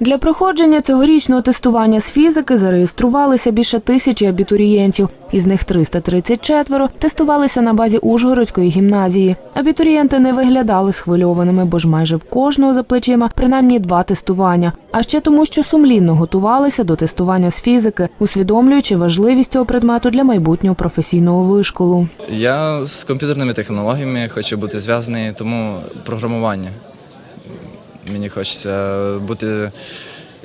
Для проходження цьогорічного тестування з фізики зареєструвалися більше тисячі абітурієнтів. Із них 334 тестувалися на базі Ужгородської гімназії. Абітурієнти не виглядали схвильованими, бо ж майже в кожного за плечима принаймні два тестування. А ще тому, що сумлінно готувалися до тестування з фізики, усвідомлюючи важливість цього предмету для майбутнього професійного вишколу. Я з комп'ютерними технологіями хочу бути зв'язаний, тому програмування. Мені хочеться бути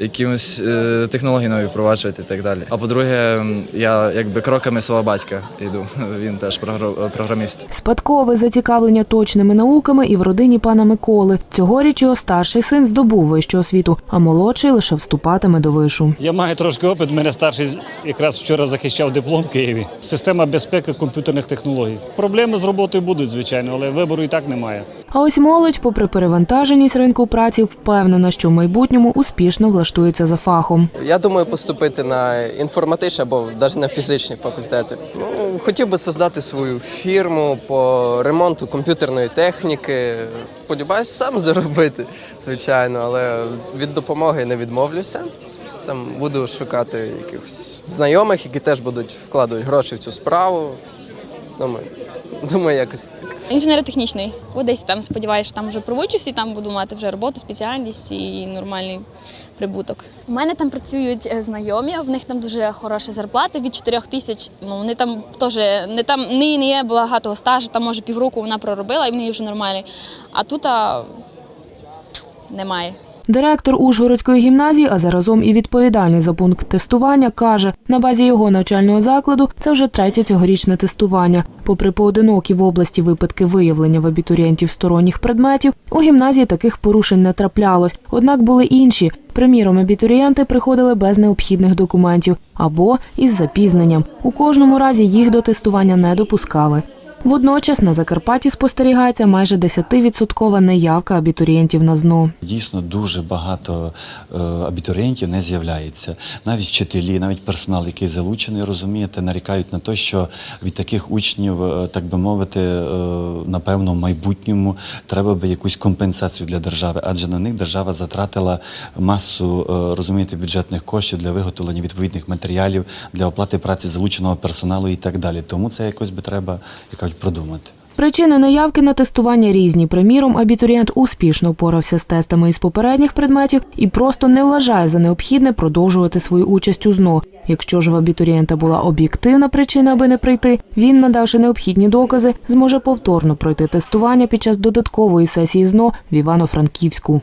якимось е, технології нові впроваджувати і так далі. А по-друге, я якби кроками свого батька йду. Він теж програ- програміст. Спадкове зацікавлення точними науками і в родині пана Миколи. Цьогоріч його старший син здобув вищу освіту, а молодший лише вступатиме до вишу. Я маю трошки опит. Мене старший якраз вчора захищав диплом в Києві. Система безпеки комп'ютерних технологій. Проблеми з роботою будуть, звичайно, але вибору і так немає. А ось молодь, попри перевантаженість ринку праці, впевнена, що в майбутньому успішно влаштується за фахом. Я думаю поступити на інформатичні або навіть на фізичні факультети. Ну, хотів би создати свою фірму по ремонту комп'ютерної техніки. Сподіваюсь, сам заробити, звичайно, але від допомоги не відмовлюся. Там буду шукати якихось знайомих, які теж будуть вкладати гроші в цю справу. Думаю, думаю, якось. Інженер-технічний. О, десь там сподіваюся, там вже провучусь і там буду мати вже роботу, спеціальність і нормальний прибуток. У мене там працюють е, знайомі, в них там дуже хороша зарплата від 4 тисяч. Ну вони там теж не там не, не є багатого стажу, там може півроку вона проробила, і в неї вже нормальний. А тут а, немає. Директор Ужгородської гімназії, а заразом і відповідальний за пункт тестування, каже, на базі його навчального закладу це вже третє цьогорічне тестування. Попри поодинокі в області випадки виявлення в абітурієнтів сторонніх предметів, у гімназії таких порушень не траплялось. Однак були інші. Приміром, абітурієнти приходили без необхідних документів або із запізненням. У кожному разі їх до тестування не допускали. Водночас на Закарпатті спостерігається майже 10% неявка абітурієнтів на ЗНО. Дійсно, дуже багато е, абітурієнтів не з'являється. Навіть вчителі, навіть персонал, який залучений, розумієте, нарікають на те, що від таких учнів, е, так би мовити, е, напевно, в майбутньому треба би якусь компенсацію для держави, адже на них держава затратила масу розумієте, бюджетних коштів для виготовлення відповідних матеріалів, для оплати праці залученого персоналу і так далі. Тому це якось би треба, як кажуть, продумати. Причини неявки на тестування різні. Приміром, абітурієнт успішно впорався з тестами із попередніх предметів і просто не вважає за необхідне продовжувати свою участь у ЗНО. Якщо ж в абітурієнта була об'єктивна причина, аби не прийти, він, надавши необхідні докази, зможе повторно пройти тестування під час додаткової сесії ЗНО в Івано-Франківську.